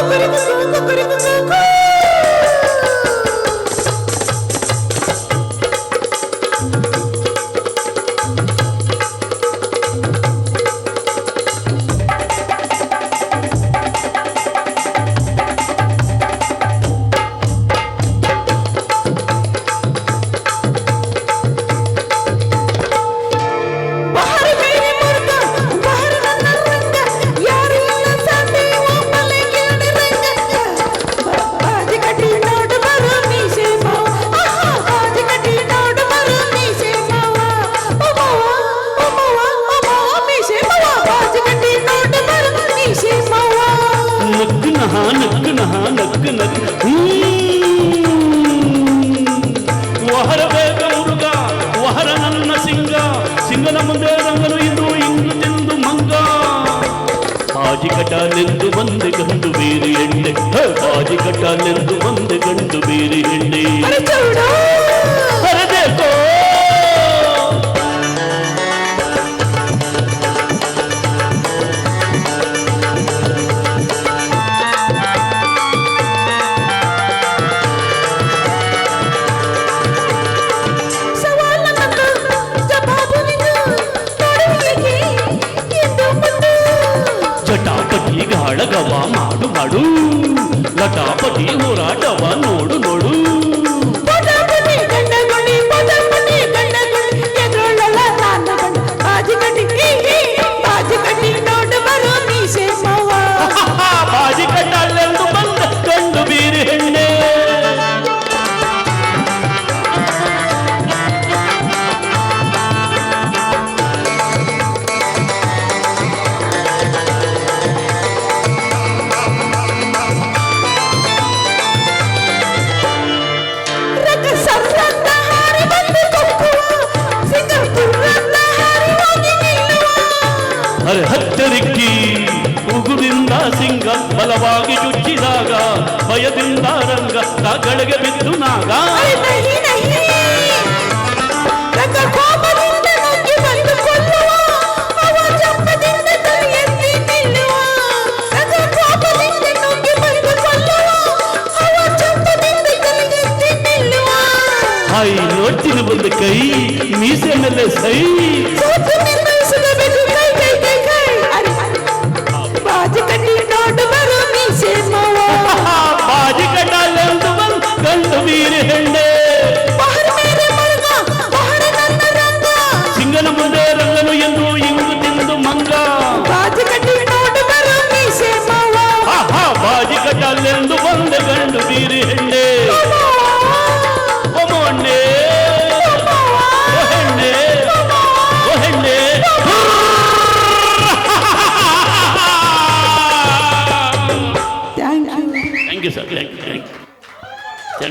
Look at the sun, look at the sun. ನಗ್ಗು ನಹ ನಗ್ಗು ನಹ ನಗ್ಗು ನಗ್ಗು ವಹರ ಬೇಗ ಮುರುಗ ವಹರ ನನ್ನ ಸಿಂಗ ಸಿಂಗನ ಮುಂದೆ ರಂಗನು ಇದು ಇಂದು ತಿಂದು ಮಂಗ ಬಾಜಿ ಕಟಾಲೆಂದು ಬಂದೆ ಗಂಡು ಬೇರೆ ಎಣ್ಣೆ ಹ, ಬಾಜಿ ಕಟಾಲೆಂದು ಬಂದೆ ಗಂಡು ಬೇರೆ ಎಣ್ಣೆ ಅರೆ ಚೌಡ ಬರಬೇಕು ಸವಾಲ ಜಟಾಪಟಿ ಗಾಳಗವ ಮಾಡು ಮಾಡು ಲಟಾಪಟಿ ಹೋರಾಟವ ನೋಡು ನೋಡು ಹತ್ತರಿಕ್ಕಿ ಉಗುರಿಂದ ಸಿಂಗ ಬಲವಾಗಿ ಚುಚ್ಚಿದಾಗ ಭಯದಿಂದ ರಂಗ ತಗಳಿಗೆ ಬಿದ್ದು ನಾಗ ಅರೆ ನಹಿ ನಹಿ ರಕ ಕೋಪದಿಂದ ನುಗ್ಗಿ ಬಂದು ಕೊಲ್ಲುವ ಅವ ಜಂಪದಿಂದ ತಲೆ ಎತ್ತಿ ನಿಲ್ಲುವ ರಕ ಕೋಪದಿಂದ ನುಗ್ಗಿ ಬಂದು ಕೊಲ್ಲುವ ಅವ ಜಂಪದಿಂದ ತಲೆ ಎತ್ತಿ ನಿಲ್ಲುವ ಹಾಯ್ ನೋಡ್ತೀನಿ ಬಂದ ಕೈ ಮೀಸೆ ಮೇಲೆ ಸೈ ಗಂಡು ಬೀರಿ ಹೆಣ್ಣೆ ಬಾಹರ ಮೇರೆ ಮರ್ಗ ಬಾಹರ ನನ್ನ ರಂಗ ಸಿಂಗನ ಮುಂದೆ ರಂಗನು ಎಂದು ಇಂದು ತಿಂದು ಮಂಗ ಬಾಜಿ ಕಟ್ಟಿ ನೋಡು ಬರೋ ಮೀಸೆ ಮಾವ ಆಹಾ ಬಾಜಿ ಕಟ್ಟಾಲೆಂದು ಬಂದ ಗಂಡು ಬೀರಿ ಹೆಣ್ಣೆ ಓ ಮೊನ್ನೆ ಓ